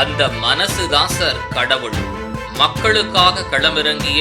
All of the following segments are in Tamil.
அந்த மனசுதான் சார் கடவுள். மக்களுக்காக களமிறங்கிய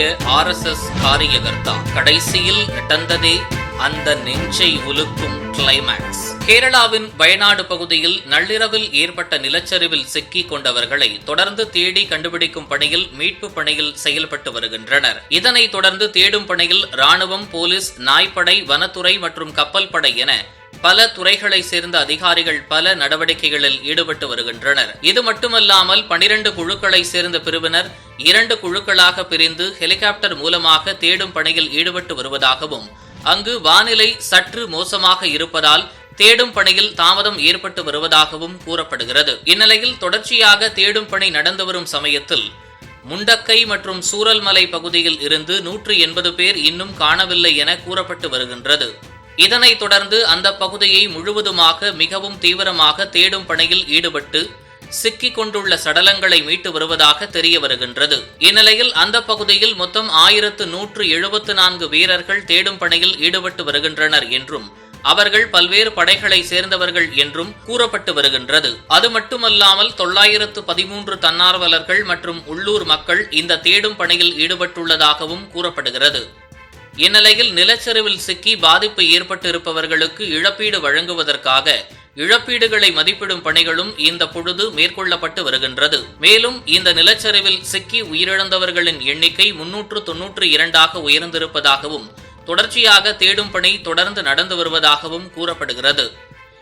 எஸ் காரியகர்த்தா. கடைசியில் நடந்ததே அந்த நெஞ்சை உலுக்கும் கிளைமேக்ஸ் கேரளாவின் வயநாடு பகுதியில் நள்ளிரவில் ஏற்பட்ட நிலச்சரிவில் சிக்கி கொண்டவர்களை தொடர்ந்து தேடி கண்டுபிடிக்கும் பணியில் மீட்பு பணியில் செயல்பட்டு வருகின்றனர். இதனைத் தொடர்ந்து தேடும் பணியில் ராணுவம் போலீஸ் நாய்ப்படை வனத்துறை மற்றும் கப்பல் படை என பல துறைகளை சேர்ந்த அதிகாரிகள் பல நடவடிக்கைகளில் ஈடுபட்டு வருகின்றனர். இது மட்டுமல்லாமல் பனிரண்டு குழுக்களை சேர்ந்த பிரிவினர் இரண்டு குழுக்களாக பிரிந்து ஹெலிகாப்டர் மூலமாக தேடும் பணியில் ஈடுபட்டு வருவதாகவும் அங்கு வானிலை சற்று மோசமாக இருப்பதால் தேடும் பணியில் தாமதம் ஏற்பட்டு வருவதாகவும் கூறப்படுகிறது. இந்நிலையில் தொடர்ச்சியாக தேடும் பணி நடந்து வரும் சமயத்தில் முண்டக்கை மற்றும் சூரல்மலை பகுதியில் இருந்து நூற்று எண்பது பேர் இன்னும் காணவில்லை என கூறப்பட்டு வருகின்றது. இதனைத் தொடர்ந்து அந்த பகுதியை முழுவதுமாக மிகவும் தீவிரமாக தேடும் பணியில் ஈடுபட்டு சிக்கிக் கொண்டுள்ள சடலங்களை மீட்டு வருவதாக தெரிய வருகின்றது. இந்நிலையில் அந்த பகுதியில் மொத்தம் ஆயிரத்து நூற்று எழுபத்து நான்கு வீரர்கள் தேடும் பணியில் ஈடுபட்டு வருகின்றனர் என்றும் அவர்கள் பல்வேறு படைகளை சேர்ந்தவர்கள் என்றும் கூறப்பட்டு வருகின்றது. அது மட்டுமல்லாமல் தொள்ளாயிரத்து பதிமூன்று தன்னார்வலர்கள் மற்றும் உள்ளூர் மக்கள் இந்த தேடும் பணியில் ஈடுபட்டுள்ளதாகவும் கூறப்படுகிறது. இந்நிலையில் நிலச்சரிவில் சிக்கி பாதிப்பு ஏற்பட்டிருப்பவர்களுக்கு இழப்பீடு வழங்குவதற்காக இழப்பீடுகளை மதிப்பிடும் பணிகளும் இந்த பொழுது மேற்கொள்ளப்பட்டு வருகின்றது. மேலும் இந்த நிலச்சரிவில் சிக்கி உயிரிழந்தவர்களின் எண்ணிக்கை முன்னூற்று தொன்னூற்று இரண்டாக உயர்ந்திருப்பதாகவும் தொடர்ச்சியாக தேடும் பணி தொடர்ந்து நடந்து வருவதாகவும் கூறப்படுகிறது.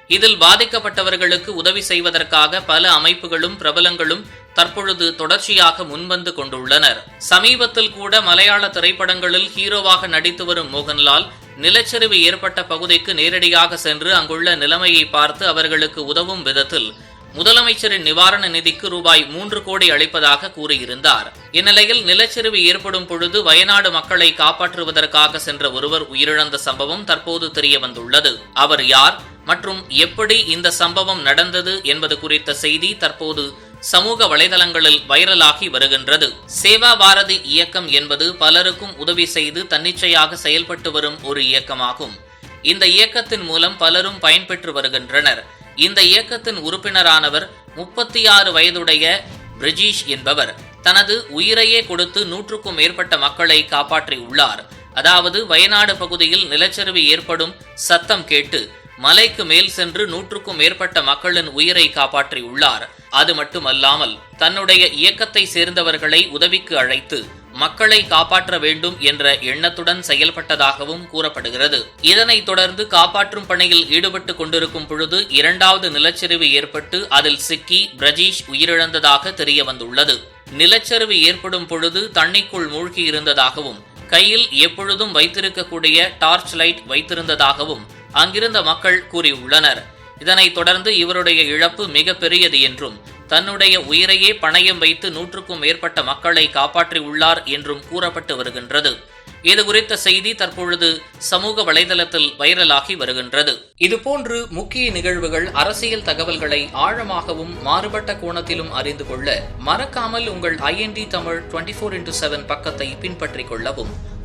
இதில் பாதிக்கப்பட்டவர்களுக்கு உதவி செய்வதற்காக பல அமைப்புகளும் பிரபலங்களும் தற்பொழுது தொடர்ச்சியாக முன்வந்து கொண்டுள்ளனர். சமீபத்தில் கூட மலையாள திரைப்படங்களில் ஹீரோவாக நடித்து வரும் மோகன்லால் நிலச்சரிவு ஏற்பட்ட பகுதிக்கு நேரடியாக சென்று அங்குள்ள நிலைமையை பார்த்து அவர்களுக்கு உதவும் விதத்தில் முதலமைச்சரின் நிவாரண நிதிக்கு ரூபாய் மூன்று கோடி அளிப்பதாக கூறியிருந்தார். இந்நிலையில் நிலச்சரிவு ஏற்படும் பொழுது வயநாடு மக்களை காப்பாற்றுவதற்காக சென்ற ஒருவர் உயிரிழந்த சம்பவம் தற்போது தெரிய வந்துள்ளது அவர் யார் மற்றும் எப்படி இந்த சம்பவம் நடந்தது என்பது குறித்த செய்தி தற்போது சமூக வலைதளங்களில் வைரலாகி வருகின்றது. சேவா பாரதி இயக்கம் என்பது பலருக்கும் உதவி செய்து தன்னிச்சையாக செயல்பட்டு வரும் ஒரு இயக்கமாகும். இந்த இயக்கத்தின் மூலம் பலரும் பயன்பெற்று வருகின்றனர். இந்த இயக்கத்தின் உறுப்பினரானவர் முப்பத்தி ஆறு வயதுடைய பிரிஜீஷ் என்பவர். தனது உயிரையே கொடுத்து நூற்றுக்கும் மேற்பட்ட மக்களை காப்பாற்றியுள்ளார். அதாவது வயநாடு பகுதியில் நிலச்சரிவு ஏற்படும் சத்தம் கேட்டு மலைக்கு மேல் சென்று நூற்றுக்கும் மேற்பட்ட மக்களின் உயிரை காப்பாற்றியுள்ளார். அது மட்டுமல்லாமல் தன்னுடைய இயக்கத்தை சேர்ந்தவர்களை உதவிக்கு அழைத்து மக்களை காப்பாற்ற வேண்டும் என்ற எண்ணத்துடன் செயல்பட்டதாகவும் கூறப்படுகிறது. இதனைத் தொடர்ந்து காப்பாற்றும் பணியில் ஈடுபட்டு கொண்டிருக்கும் பொழுது இரண்டாவது நிலச்சரிவு ஏற்பட்டு அதில் சிக்கி பிரஜீஷ் உயிரிழந்ததாக தெரிய வந்துள்ளது நிலச்சரிவு ஏற்படும் பொழுது தண்ணிக்குள் மூழ்கி இருந்ததாகவும் கையில் எப்பொழுதும் வைத்திருக்கக்கூடிய டார்ச் லைட் வைத்திருந்ததாகவும் அங்கிருந்த மக்கள் கூறியுள்ளனர். இதனைத் தொடர்ந்து இவருடைய இழப்பு மிக பெரியது என்றும் தன்னுடைய உயிரையே பணயம் வைத்து நூற்றுக்கும் மேற்பட்ட மக்களை காப்பாற்றியுள்ளார் என்றும் கூறப்பட்டு வருகின்றது. இது குறித்த செய்தி தற்பொழுது சமூக வலைதளத்தில் வைரலாகி வருகின்றது. இதுபோன்று முக்கிய நிகழ்வுகள் அரசியல் தகவல்களை ஆழமாகவும் மாறுபட்ட கோணத்திலும் அறிந்து கொள்ள மறக்காமல் உங்கள் IND Tamil twenty four into seven பக்கத்தை பின்பற்றிக் கொள்ளவும்.